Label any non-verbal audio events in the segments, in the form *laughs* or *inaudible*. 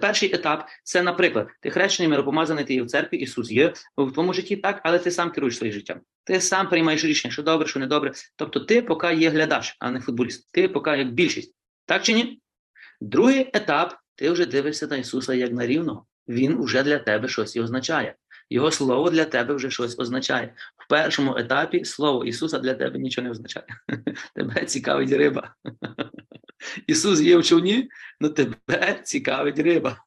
перший етап це, наприклад, ти хрещений, миропомазаний, ти є в церкві, Ісус є в твоєму житті, так, але ти сам керуєш своїм життям. Ти сам приймаєш рішення, що добре, що не добре. Тобто ти поки є глядач, а не футболіст. Ти поки як більшість. Так чи ні? Другий етап ти вже дивишся на Ісуса як на рівного. Він вже для тебе щось і означає. Його слово для тебе вже щось означає. В першому етапі слово Ісуса для тебе нічого не означає. *laughs* Тебе цікавить риба. *laughs* Ісус є в човні, але тебе цікавить риба.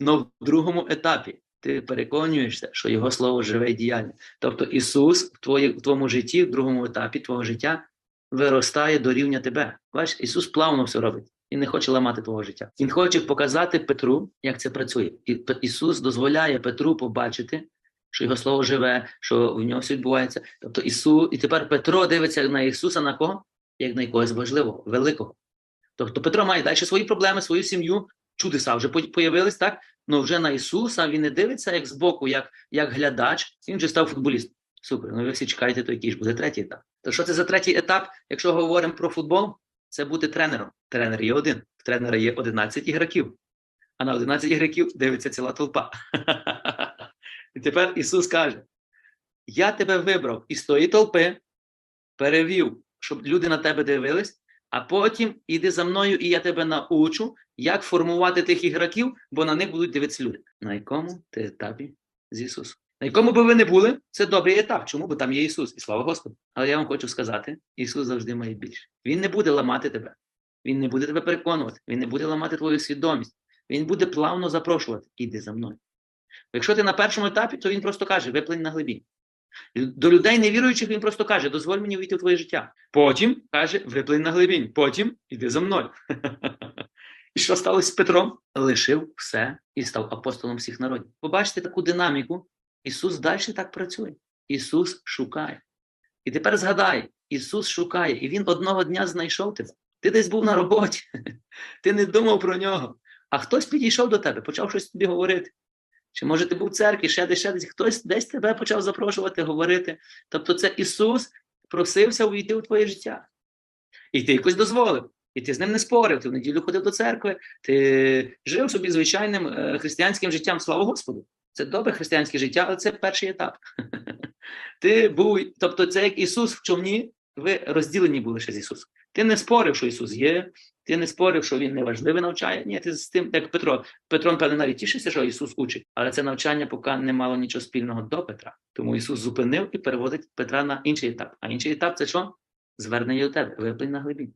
Но в другому етапі ти переконуєшся, що Його слово живе і діяльне. Тобто Ісус в, твої, в твоєму житті, в другому етапі твого життя виростає до рівня тебе. Бачиш, Ісус плавно все робить. Він не хоче ламати твого життя. Він хоче показати Петру, як це працює. І Ісус дозволяє Петру побачити, що його слово живе, що в нього все відбувається. Тобто Ісус, і тепер Петро дивиться на Ісуса на кого? Як на якогось важливого, великого. Тобто Петро має далі свої проблеми, свою сім'ю, чудеса вже по- появились, так? Ну вже на Ісуса він не дивиться як збоку, як, як глядач, він вже став футболістом. Супер. Ну ви всі чекаєте, то який ж буде третій етап. То що це за третій етап, якщо говоримо про футбол? Це бути тренером. Тренер є один, в тренера є 11 ігроків, а на 11 ігроків дивиться ціла толпа. *laughs* І тепер Ісус каже: Я тебе вибрав із тої толпи, перевів, щоб люди на тебе дивились, а потім іди за мною, і я тебе научу, як формувати тих ігроків, бо на них будуть дивитися люди. На якому ти етапі з Ісусом? На якому би ви не були, це добрий етап. Чому? Бо там є Ісус, і слава Господу. Але я вам хочу сказати: Ісус завжди має більше. Він не буде ламати тебе. Він не буде тебе переконувати, він не буде ламати твою свідомість. Він буде плавно запрошувати. Іди за мною. Якщо ти на першому етапі, то він просто каже: виплинь на глибінь. До людей невіруючих він просто каже: дозволь мені війти в твоє життя. Потім каже: виплинь на глибінь. Потім іди за мною. *laughs* І що сталося з Петром? Лишив все і став апостолом всіх народів. Побачите таку динаміку. Ісус далі так працює. Ісус шукає. І тепер згадай, Ісус шукає, і Він одного дня знайшов тебе. Ти десь був на роботі, *laughs* ти не думав про нього. А хтось підійшов до тебе, почав щось тобі говорити. Чи може ти був в церкві, ще десь, ще десь, хтось десь тебе почав запрошувати, говорити. Тобто це Ісус просився увійти у твоє життя. І ти якось дозволив. І ти з ним не спорив, ти в неділю ходив до церкви, ти жив собі звичайним е, християнським життям, слава Господу. Це добре християнське життя, але це перший етап. *laughs* Ти був, тобто, це як Ісус в човні, ви розділені були ще з Ісусом. Ти не спорив, що Ісус є, ти не спорив, що Він неважливий навчає. Ні, ти з тим, як Петро. Петро, певне, навіть тішився, що Ісус учить, але це навчання поки не мало нічого спільного до Петра. Тому Ісус зупинив і переводить Петра на інший етап. А інший етап це що? Звернення до тебе, виплень на глибінь.